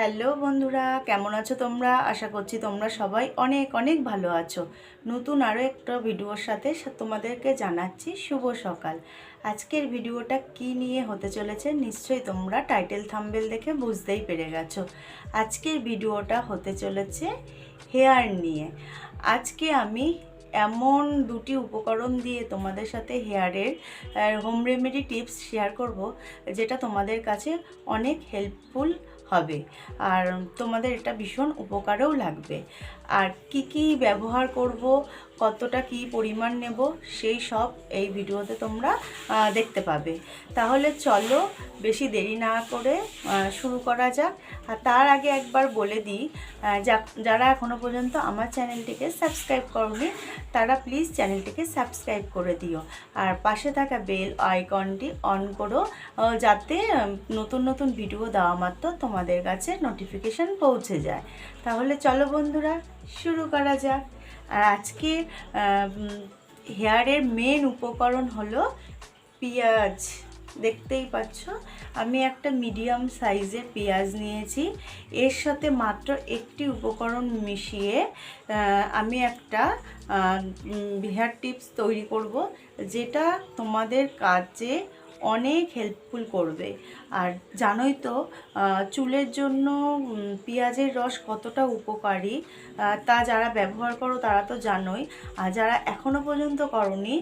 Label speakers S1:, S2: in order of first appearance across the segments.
S1: Hello বন্ধুরা, কেমন আছো তোমরা? আশা করছি তোমরা সবাই অনেক অনেক ভালো আছো। নতুন আরও একটা ভিডিওর সাথে তোমাদেরকে জানাচ্ছি শুভ সকাল। আজকের ভিডিওটা কি নিয়ে হতে চলেছে নিশ্চয়ই তোমরা টাইটেল থাম্বেল দেখে বুঝতেই পেরে গেছো। আজকের ভিডিওটা হতে চলেছে হেয়ার নিয়ে। আজকে আমি এমন দুটি উপকরণ দিয়ে তোমাদের সাথে হেয়ারের হোম রেমেডি টিপস শেয়ার করব, যেটা তোমাদের কাছে অনেক হেল্পফুল হবে। আর তোমাদের এটা ভীষণ উপকারেও লাগবে। আর কি কি ব্যবহার করব কতটা কি পরিমাণ নেব, সেই সব এই ভিডিওতে তোমরা দেখতে পাবে। তাহলে চলো বেশি দেরি না করে শুরু করা যাক। আর তার আগে একবার বলে দিই যারা এখনও পর্যন্ত আমার চ্যানেলটিকে সাবস্ক্রাইব করনি, তারা প্লিজ চ্যানেলটিকে সাবস্ক্রাইব করে দিও। আর পাশে থাকা বেল আইকনটি অন করো যাতে নতুন নতুন ভিডিও দেওয়া মাত্র তোমাদের কাছে নোটিফিকেশান পৌঁছে যায়। তাহলে চলো বন্ধুরা, শুরু করা যাক। আর আজকে হেয়ারের মেন উপকরণ হলো পেঁয়াজ। দেখতেই পাচ্ছ, আমি একটা মিডিয়াম সাইজের পেঁয়াজ নিয়েছি। এর সাথে মাত্র একটি উপকরণ মিশিয়ে আমি একটা হেয়ার টিপস তৈরি করব, যেটা তোমাদের কাজে অনেক হেল্পফুল করবে। আর জানোই তো চুলের জন্য পেঁয়াজের রস কতটা উপকারী তা যারা ব্যবহার করো তারা তো জানোই। আর যারা এখনও পর্যন্ত করনি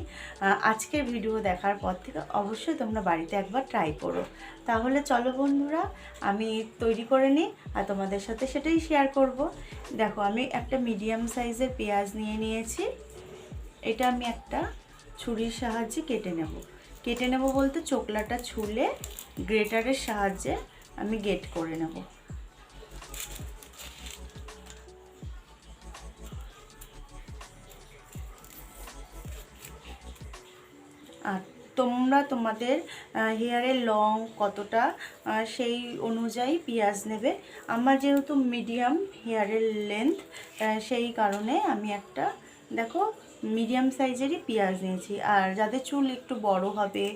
S1: আজকের ভিডিও দেখার পর থেকে অবশ্যই তোমরা বাড়িতে একবার ট্রাই করো। তাহলে চলো বন্ধুরা, আমি তৈরি করে নিই আর তোমাদের সাথে সেটাই শেয়ার করব। দেখো, আমি একটা মিডিয়াম সাইজের পেঁয়াজ নিয়ে নিয়েছি। এটা আমি একটা ছুরির সাহায্যে কেটে নেব। কেটে নেব বলতে চোকলাটা ছুলে গ্রেটারের সাহায্যে আমি গেট করে নেব। আর তোমরা তোমাদের হেয়ারের লং কতটা সেই অনুযায়ী পেঁয়াজ নেবে। আমার যেহেতু মিডিয়াম হেয়ারের লেন্থ সেই কারণে আমি একটা, দেখো মিডিয়াম সাইজেরই পেঁয়াজ নিয়েছি। আর যাদের চুল একটু বড় হবে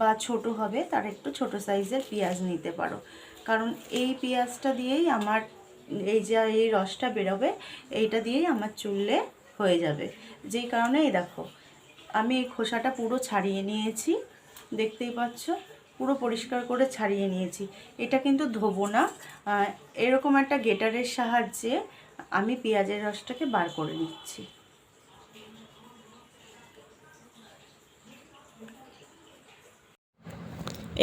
S1: বা ছোট হবে, তারা একটু ছোট সাইজের পেঁয়াজ নিতে পারো। কারণ এই পেঁয়াজটা দিয়েই আমার, এই যে, এই রসটা বেরোবে, এইটা দিয়েই আমার চুলে হয়ে যাবে। যেই কারণে, এই দেখো, আমি এই খোসাটা পুরো ছাড়িয়ে নিয়েছি। দেখতেই পাচ্ছ? পুরো পরিষ্কার করে ছাড়িয়ে নিয়েছি। এটা কিন্তু ধোবো না। এরকম একটা গেটারের সাহায্যে আমি পেঁয়াজের রসটাকে বার করে নিচ্ছি।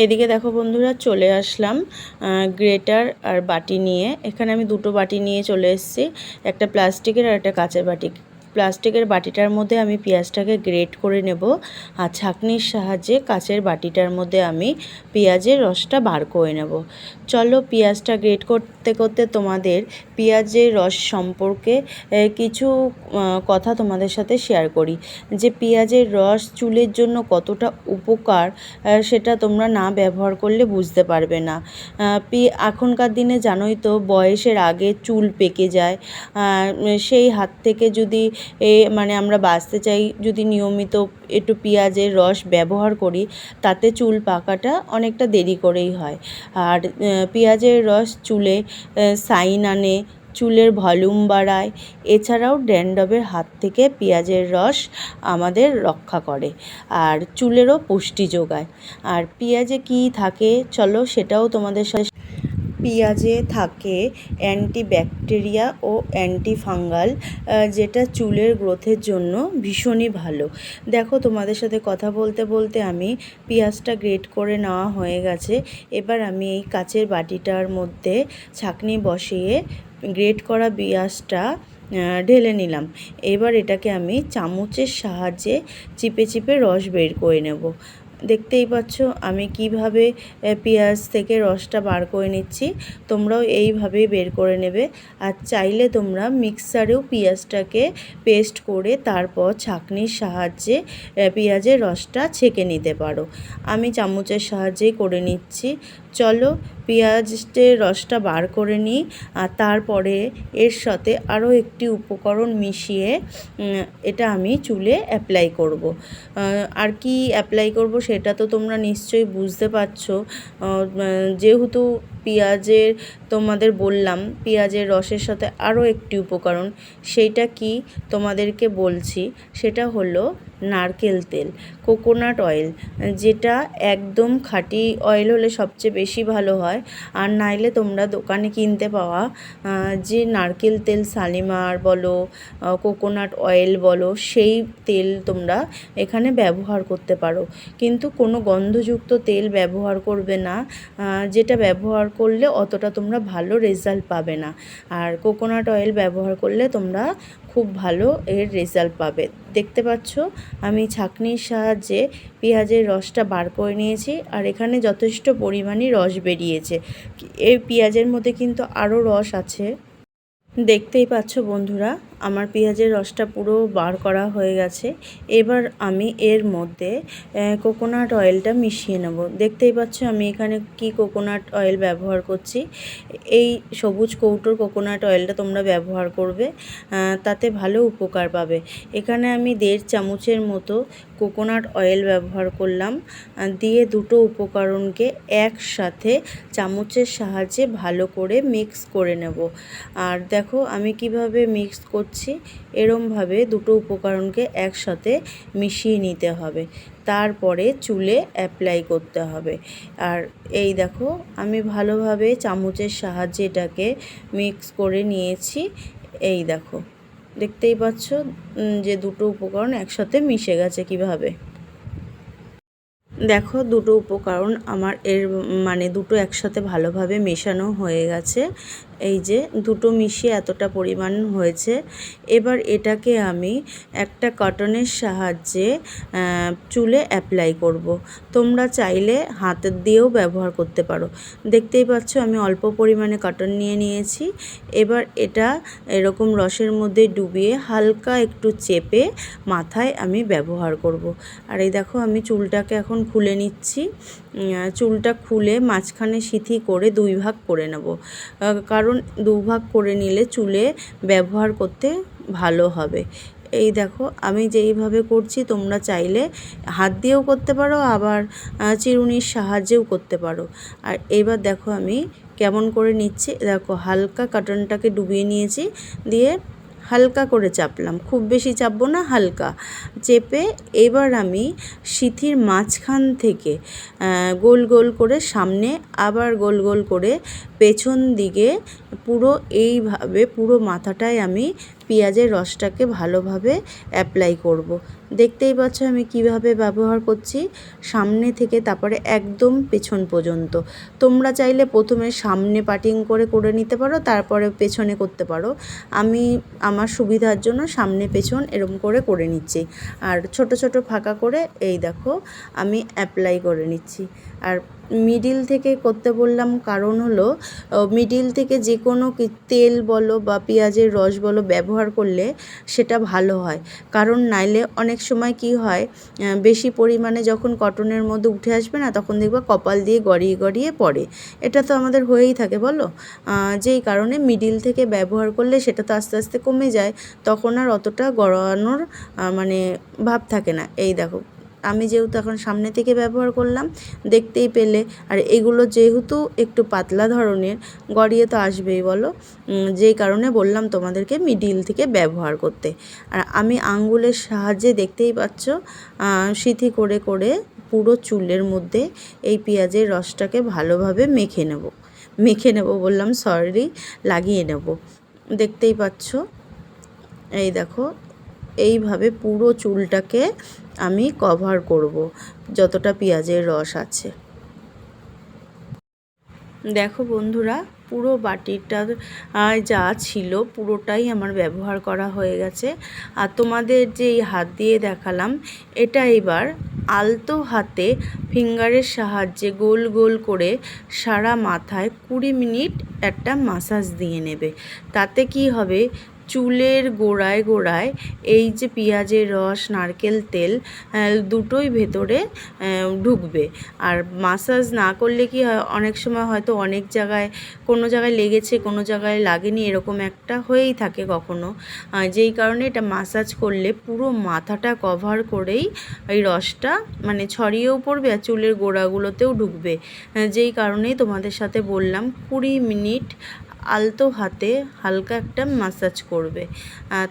S1: এদিকে দেখো বন্ধুরা চলে আসলাম গ্রেটার আর বাটি নিয়ে। এখানে আমি দুটো বাটি নিয়ে চলে এসেছি, একটা প্লাস্টিকের আর একটা কাঁচের বাটি। প্লাস্টিকের বাটিটার মধ্যে আমি পেঁয়াজটাকে গ্রেট করে নেব আর ছাঁকনির সাহায্যে কাঁচের বাটিটার মধ্যে আমি পেঁয়াজের রসটা বার করে নেব। চলো পেঁয়াজটা গ্রেট করতে করতে তোমাদের পেঁয়াজের রস সম্পর্কে কিছু কথা তোমাদের সাথে শেয়ার করি। যে পেঁয়াজের রস চুলের জন্য কতটা উপকার সেটা তোমরা না ব্যবহার করলে বুঝতে পারবে না। এখনকার দিনে জানোই তো বয়সের আগে চুল পেকে যায়। সেই হাত থেকে যদি এ মানে আমরা বাঁচতে চাই, যদি নিয়মিত একটু পেঁয়াজের রস ব্যবহার করি, তাতে চুল পাকাটা অনেকটা দেরি করেই হয়। আর পেঁয়াজের রস চুলে সাইন আনে, চুলের ভলিউম বাড়ায়, এছাড়াও ড্যান্ডবের হাত থেকে পেঁয়াজের রস আমাদের রক্ষা করে, আর চুলেরও পুষ্টি যোগায়। আর পেঁয়াজে কি থাকে, চলো সেটাও তোমাদের সাথে পেঁয়াজে থাকে অ্যান্টি ব্যাকটেরিয়া ও অ্যান্টিফাঙ্গাল যেটা চুলের গ্রোথের জন্য ভীষণই ভালো। দেখো, তোমাদের সাথে কথা বলতে বলতে আমি পেঁয়াজটা গ্রেট করে নেওয়া হয়ে গেছে। এবার আমি এই কাচের বাটিটার মধ্যে ছাঁকনি বসিয়ে গ্রেট করা পেঁয়াজটা ঢেলে নিলাম। এবার এটাকে আমি চামচের সাহায্যে চিপে চিপে রস বের করে নেব। দেখতেই পাচ্ছ, আমি কীভাবে পেঁয়াজ থেকে রসটা বার করে নিচ্ছি, তোমরাও এইভাবেই বের করে নেবে। আর চাইলে তোমরা মিক্সারেও পেঁয়াজটাকে পেস্ট করে তারপর ছাঁকনির সাহায্যে পেঁয়াজের রসটা ছেঁকে নিতে পারো। আমি চামচের সাহায্যেই করে নিচ্ছি। চলো, পেঁয়াজের রসটা বার করে নিই, আর তারপরে এর সাথে আরও একটি উপকরণ মিশিয়ে এটা আমি চুলে অ্যাপ্লাই করব। আর কি অ্যাপ্লাই করব সেটা তো তোমরা নিশ্চয়ই বুঝতে পারছ যেহেতু পেঁয়াজের, তোমাদের বললাম, পেঁয়াজের রসের সাথে আরও একটি উপকরণ, সেইটা কি তোমাদেরকে বলছি, সেটা হলো নারকেল তেল, কোকোনাট অয়েল, যেটা একদম খাঁটি অয়েল হলে সবচেয়ে বেশি ভালো হয়। আর নাইলে তোমরা দোকানে কিনতে পাওয়া যে নারকেল তেল শালিমার বলো কোকোনাট অয়েল বলো, সেই তেল তোমরা এখানে ব্যবহার করতে পারো। কিন্তু কোনো গন্ধযুক্ত তেল ব্যবহার করবে না যেটা ব্যবহার করলে অতটা তোমরা ভালো রেজাল্ট পাবে না। আর কোকোনাট অয়েল ব্যবহার করলে তোমরা খুব ভালো এর রেজাল্ট পাবে। দেখতে পাচ্ছ, আমি ছাঁকনির সাহায্যে পেঁয়াজের রসটা বার করে নিয়েছি আর এখানে যথেষ্ট পরিমাণে রস বেরিয়েছে। এই পেঁয়াজের মধ্যে কিন্তু আরও রস আছে। দেখতেই পাচ্ছ বন্ধুরা আমার পেঁয়াজের রসটা পুরো বার করা হয়ে গেছে। এবার আমি এর মধ্যে কোকোনাট অয়েলটা মিশিয়ে নেব। দেখতেই পাচ্ছ আমি এখানে কি কোকোনাট অয়েল ব্যবহার করছি। এই সবুজ কৌটোর কোকোনাট অয়েলটা তোমরা ব্যবহার করবে তাতে ভালো উপকার পাবে। এখানে আমি দেড় চামচের মতো কোকোনাট অয়েল ব্যবহার করলাম। দিয়ে দুটো উপকরণকে একসাথে চামচের সাহায্যে ভালো করে মিক্স করে নেব। আর দেখো আমি কীভাবে মিক্স করছি এরমভাবে দুটো উপকরণকে একসাথে মিশিয়ে নিতে হবে। তারপরে চুলে অ্যাপ্লাই করতে হবে। আর এই দেখো, আমি ভালোভাবে চামচের সাহায্যে এটাকে মিক্স করে নিয়েছি। এই দেখো, দেখতেই পাচ্ছ যে দুটো উপকরণ একসাথে মিশে গেছে কীভাবে। দেখো, দুটো উপকরণ আমার এর মানে দুটো একসাথে ভালোভাবে মেশানো হয়ে গেছে। এই যে দুটো মিশিয়ে এতটা পরিমাণ হয়েছে। এবার এটাকে আমি একটা কটনের সাহায্যে চুলে অ্যাপ্লাই করব। তোমরা চাইলে হাতের দিয়েও ব্যবহার করতে পারো। দেখতেই পাচ্ছ আমি অল্প পরিমাণে কটন নিয়ে নিয়েছি। এবার এটা এরকম রসের মধ্যে ডুবিয়ে হালকা একটু চেপে মাথায় আমি ব্যবহার করব। আর এই দেখো আমি চুলটাকে এখন খুলে নিচ্ছি। চুলটা খুলে মাঝখানে সিথি করে দুই ভাগ করে নেব। আহ, কারণ দুভাগ করে নিলে চুলে ব্যবহার করতে ভালো হবে। এই দেখো, আমি যেইভাবে করছি, তোমরা চাইলে হাত দিয়েও করতে পারো, আবার চিরুনির সাহায্যেও করতে পারো। আর এবার দেখো আমি কেমন করে নিচ্ছি। দেখো, হালকা কাটনটাকে ডুবিয়ে নিয়েছি, দিয়ে হালকা করে চাপলাম খুব বেশি চাপবো না, হালকা চেপে এবার আমি সিথির মাঝখান থেকে গোল গোল করে সামনে আবার গোল গোল করে পেছন দিকে পুরো এইভাবে, পুরো মাথাটায় আমি পেঁয়াজের রসটাকে ভালোভাবে অ্যাপ্লাই করব। দেখতেই পাচ্ছ আমি কীভাবে ব্যবহার করছি, সামনে থেকে তারপরে একদম পেছন পর্যন্ত। তোমরা চাইলে প্রথমে সামনে পাটিং করে করে নিতে পারো, তারপরে পেছনে করতে পারো। আমি আমার সুবিধার জন্য সামনে পেছন এরম করে করে নিচ্ছি। আর ছোট ছোট ফাঁকা করে, এই দেখো, আমি অ্যাপ্লাই করে নিচ্ছি। আর মিডিল থেকে করতে বললাম কারণ হলো মিডিল থেকে যে কোনো কি- তেল বলো বা পেঁয়াজের রস বলো ব্যবহার করলে সেটা ভালো হয়। কারণ নাইলে অনেক সময় কি হয় বেশি পরিমাণে যখন কটনের মধ্যে উঠে আসবে না, তখন দেখবা কপাল দিয়ে গড়িয়ে গড়িয়ে পড়ে। এটা তো আমাদের হয়েই থাকে বলো। যেই কারণে মিডিল থেকে ব্যবহার করলে সেটা তো আস্তে আস্তে কমে যায়, তখন আর অতটা গড়ানোর মানে ভাব থাকে না। এই দেখো। আমি যেহেতু এখন সামনে থেকে ব্যবহার করলাম, দেখতেই পেলে। আর এগুলো যেহেতু একটু পাতলা ধরনের, গড়িয়ে তো আসবেই বলো। যেই কারণে বললাম তোমাদেরকে মিডিল থেকে ব্যবহার করতে। আর আমি আঙ্গুলের সাহায্যে দেখতেই পাচ্ছ সিথি করে করে পুরো চুলের মধ্যে এই পেঁয়াজের রসটাকে ভালোভাবে মেখে নেব। মেখে নেব বললাম সরি লাগিয়ে নেব। দেখতেই পাচ্ছ, এই দেখো, এইভাবে পুরো চুলটাকে আমি কভার করব, যতটা পেঁয়াজের রস আছে। দেখো বন্ধুরা, পুরো বাটিটা যা ছিল পুরোটাই আমার ব্যবহার করা হয়ে গেছে। আর তোমাদের যে হাত দিয়ে দেখালাম, এটা এবার আলতো হাতে ফিঙ্গারের সাহায্যে গোল গোল করে সারা মাথায় কুড়ি মিনিট একটা মাসাজ দিয়ে নেবে। তাতে কি হবে? চুলের গোড়ায় গোড়ায় এই যে পেঁয়াজের রস, নারকেল তেল দুটোই ভেতরে ঢুকবে। আর মাসাজ না করলে কি হয়, অনেক সময় হয়তো অনেক জায়গায়, কোনো জায়গায় লেগেছে, কোনো জায়গায় লাগেনি, এরকম একটা হয়েই থাকে কখনো। যেই কারণে এটা মাসাজ করলে পুরো মাথাটা কভার করেই এই রসটা মানে ছড়িয়েও পড়বে আর চুলের গোড়াগুলোতেও ঢুকবে। যেই কারণেই তোমাদের সাথে বললাম, কুড়ি মিনিট আলতো হাতে হালকা একটা মাসাজ করবে।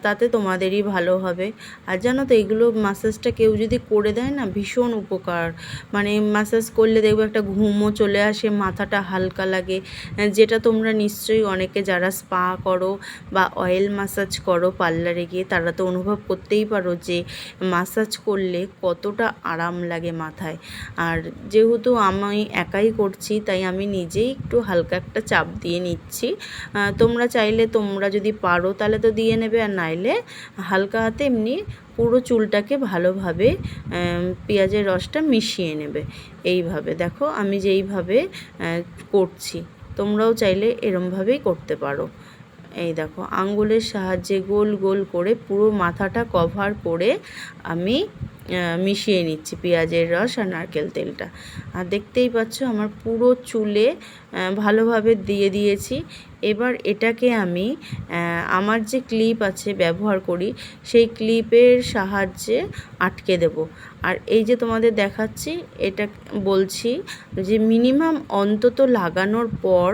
S1: তাতে তোমাদেরই ভালো হবে। আর জানো তো, এগুলো মাসাজটা কেউ যদি করে দেয় না, ভীষণ উপকার। মানে মাসাজ করলে দেখবে একটা ঘুমও চলে আসে, মাথাটা হালকা লাগে। যেটা তোমরা নিশ্চয়ই অনেকে যারা স্পা করো বা অয়েল মাসাজ করো পার্লারে গিয়ে, তারা তো অনুভব করতেই পারো যে মাসাজ করলে কতটা আরাম লাগে মাথায়। আর যেহেতু আমি একাই করছি, তাই আমি নিজেই একটু হালকা একটা চাপ দিয়ে নিচ্ছি। তোমরা চাইলে তোমরা যদি পারো তাহলে তো দিয়ে নেবে, আর নাইলে হালকা হাতে এমনি পুরো চুলটাকে ভালোভাবে পেঁয়াজের রসটা মিশিয়ে নেবে। এইভাবে দেখো আমি যেইভাবে করছি, তোমরাও চাইলে এরমভাবেই করতে পারো। এই দেখো আঙ্গুলের সাহায্যে গোল গোল করে পুরো মাথাটা কভার করে আমি মিশিয়ে নিচ্ছি পেঁয়াজের রস আর নারকেল তেলটা। আর দেখতেই পাচ্ছ আমার পুরো চুলে ভালোভাবে দিয়ে দিয়েছি। এবার এটাকে আমি আমার যে ক্লিপ আছে ব্যবহার করি, সেই ক্লিপের সাহায্যে আটকে দেব। আর এই যে তোমাদের দেখাচ্ছি, এটা বলছি যে মিনিমাম অন্তত লাগানোর পর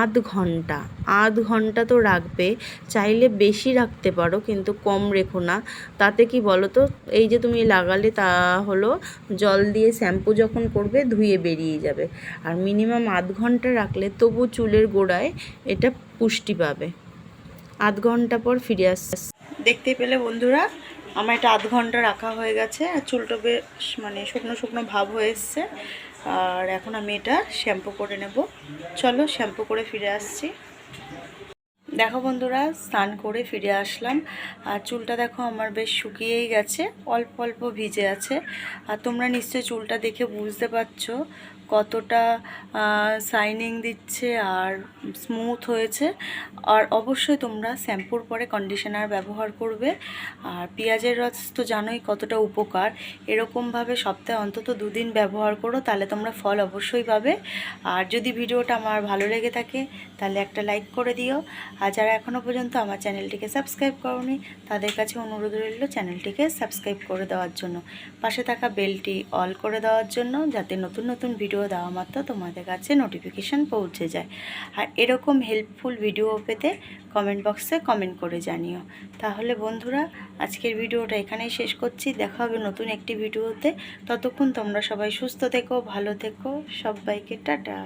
S1: আধ ঘণ্টা আধ ঘণ্টা তো রাখবে, চাইলে বেশি রাখতে পারো কিন্তু কম রেখো না। তাতে কি বলো তো এই যে তুমি লাগালে তা হলো জল দিয়ে শ্যাম্পু যখন করবে ধুয়ে বেরিয়ে যাবে। আর মিনিমাম আধ ঘণ্টা রাখলে তবু চুলের গোড়ায় এটা পুষ্টি পাবে। আধ ঘণ্টা পর ফিরে আসছে দেখতে পেলে বন্ধুরা, আমার এটা আধ ঘণ্টা রাখা হয়ে গেছে, আর চুলটা বেশ মানে শুকনো শুকনো ভাব হয়ে এসছে। আর এখন আমি এটা শ্যাম্পু করে নেব। চলো শ্যাম্পু করে ফিরে আসছি। দেখো বন্ধুরা, স্নান করে ফিরে আসলাম। আর চুলটা দেখো আমার বেশ শুকিয়েই গেছে, অল্প অল্প ভিজে আছে। আর তোমরা নিশ্চয়ই চুলটা দেখে বুঝতে পারছ কতটা শাইনিং দিচ্ছে আর স্মুথ হয়েছে। আর অবশ্যই তোমরা শ্যাম্পুর পরে কন্ডিশনার ব্যবহার করবে। আর পেঁয়াজের রস তো জানোই কতটা উপকার। এরকমভাবে সপ্তাহে অন্তত দুদিন ব্যবহার করো, তাহলে তোমরা ফল অবশ্যই পাবে। আর যদি ভিডিওটা আমার ভালো লেগে থাকে, তাহলে একটা লাইক করে দিও। আর যারা এখনও পর্যন্ত আমার চ্যানেলটিকে সাবস্ক্রাইব করনি, তাদের কাছে অনুরোধ রইল চ্যানেলটিকে সাবস্ক্রাইব করে দেওয়ার জন্য। পাশে থাকা বেলটি অল করে দেওয়ার জন্য, যাতে নতুন নতুন ভিডিও দেওয়া মাত্র তোমাদের কাছে নোটিফিকেশান পৌঁছে যায়। আর এরকম হেল্পফুল ভিডিও পেতে কমেন্ট বক্সে কমেন্ট করে জানিও। তাহলে বন্ধুরা, আজকের ভিডিওটা এখানেই শেষ করছি। দেখা হবে নতুন একটি ভিডিওতে। ততক্ষণ তোমরা সবাই সুস্থ থেকো, ভালো থেকো। সবাইকে টাটা।